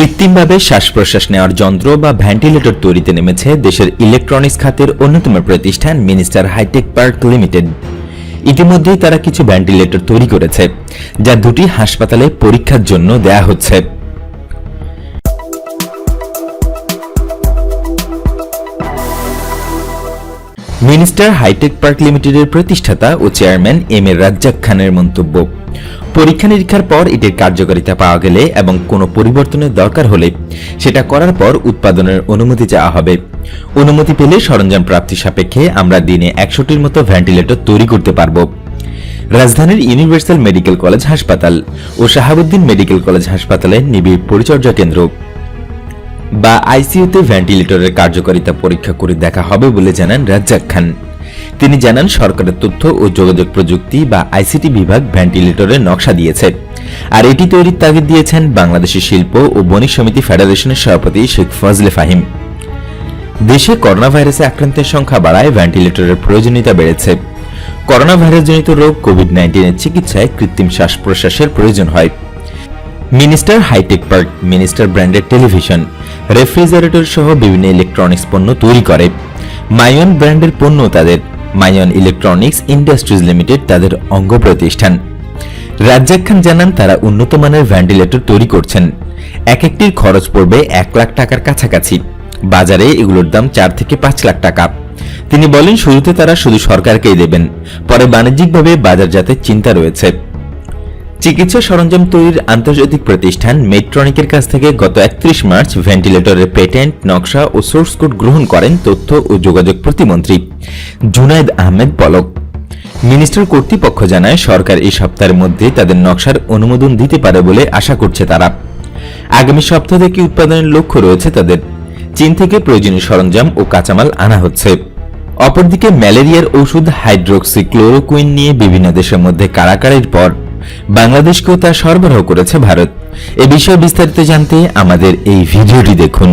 কৃত্রিমভাবে শ্বাস প্রশ্বাস নেওয়ার যন্ত্র বা ভেন্টিলেটর তৈরিতে নেমেছে দেশের ইলেকট্রনিক্স খাতের অন্যতম প্রতিষ্ঠান মিনিস্টার হাইটেক পার্ক লিমিটেড। ইতিমধ্যেই তারা কিছু ভেন্টিলেটর তৈরি করেছে, যা দুটি হাসপাতালে পরীক্ষার জন্য দেয়া হচ্ছে। মিনিস্টার হাইটেক পার্ক লিমিটেডের প্রতিষ্ঠাতা ও চেয়ারম্যান এম এ রাজ্জাক খানের মন্তব্য। পরীক্ষা নিরীক্ষার পর এটির কার্যকারিতা পাওয়া গেলে এবং কোনো পরিবর্তনের দরকার হলে সেটা করার পর উৎপাদনের অনুমতি চাওয়া হবে। অনুমতি পেলে সরঞ্জাম প্রাপ্তি সাপেক্ষে আমরা দিনে একশোটির মতো ভেন্টিলেটর তৈরি করতে পারব। রাজধানীর ইউনিভার্সাল মেডিকেল কলেজ হাসপাতাল ও শাহাবুদ্দিন মেডিকেল কলেজ হাসপাতালের নিবিড় পরিচর্যা কেন্দ্র। বা আইসিইউতে ভেন্টিলেটরের কার্যকারিতা পরীক্ষা করে দেখা হবে বলে জানান রাজ্জাক খান। তিনি জানান, সরকারের তথ্য ও যোগাযোগ প্রযুক্তি বা আইসিটি বিভাগ ভেন্টিলেটরের নকশা দিয়েছে। আর এটি তৈরির তাগিদ দিয়েছেন বাংলাদেশের শিল্প ও বণিক সমিতি ফেডারেশনের সভাপতি শেখ ফজলে ফাহিম। দেশে করোনা ভাইরাসে আক্রান্তের সংখ্যা বাড়ায়, ভেন্টিলেটরের প্রয়োজনীয়তা বেড়েছে। করোনা ভাইরাসজনিত রোগ কোভিড নাইন্টিনের চিকিৎসায় কৃত্রিম শ্বাস প্রশ্বাসের প্রয়োজন হয়। মিনিস্টার হাইটেক পার্ক, মিনিস্টার ব্র্যান্ডের টেলিভিশন। রেফ্রিজারেটর সহ বিভিন্ন ইলেকট্রনিক্স পণ্য তৈরি করে। মাইয়ন ব্র্যান্ডের পণ্য তাদের। মাইয়ন ইলেকট্রনিক্স ইন্ডাস্ট্রিজ লিমিটেড তাদের অঙ্গ প্রতিষ্ঠান। রাজ্জাক খান জানান, তারা উন্নত মানের ভেন্টিলেটর তৈরি করছেন। এক একটির খরচ পড়বে এক লাখ টাকার কাছাকাছি। বাজারে এগুলোর দাম চার থেকে পাঁচ লাখ টাকা। তিনি বলেন, শুরুতে তারা শুধু সরকারকেই দেবেন। পরে বাণিজ্যিকভাবে বাজারজাতের চিন্তা রয়েছে। চিকিৎসা সরঞ্জাম তৈরির আন্তর্জাতিক প্রতিষ্ঠান মেট্রনিকের কাছ থেকে গত একত্রিশ মার্চ ভেন্টিলেটরের পেটেন্ট, নকশা ও সোর্স কোড গ্রহণ করেন তথ্য ও যোগাযোগ প্রতিমন্ত্রী জুনায়েদ আহমেদ পলক। মিনিস্টার কর্তৃপক্ষ জানায়, সরকার এই সপ্তাহের মধ্যে তাদের নকশার অনুমোদন দিতে পারে বলে আশা করছে তারা। আগামী সপ্তাহ থেকে উৎপাদনের লক্ষ্য রয়েছে তাদের? চীন থেকে প্রয়োজনীয় সরঞ্জাম ও কাঁচামাল আনা হচ্ছে। অপরদিকে ম্যালেরিয়ার ওষুধ হাইড্রোক্সি ক্লোরোকুইন নিয়ে বিভিন্ন দেশের মধ্যে কারাকারির পর বাংলাদেশকেও তা সরবরাহ করেছে ভারত। এ বিষয়ে বিস্তারিত জানতে আমাদের এই ভিডিওটি দেখুন।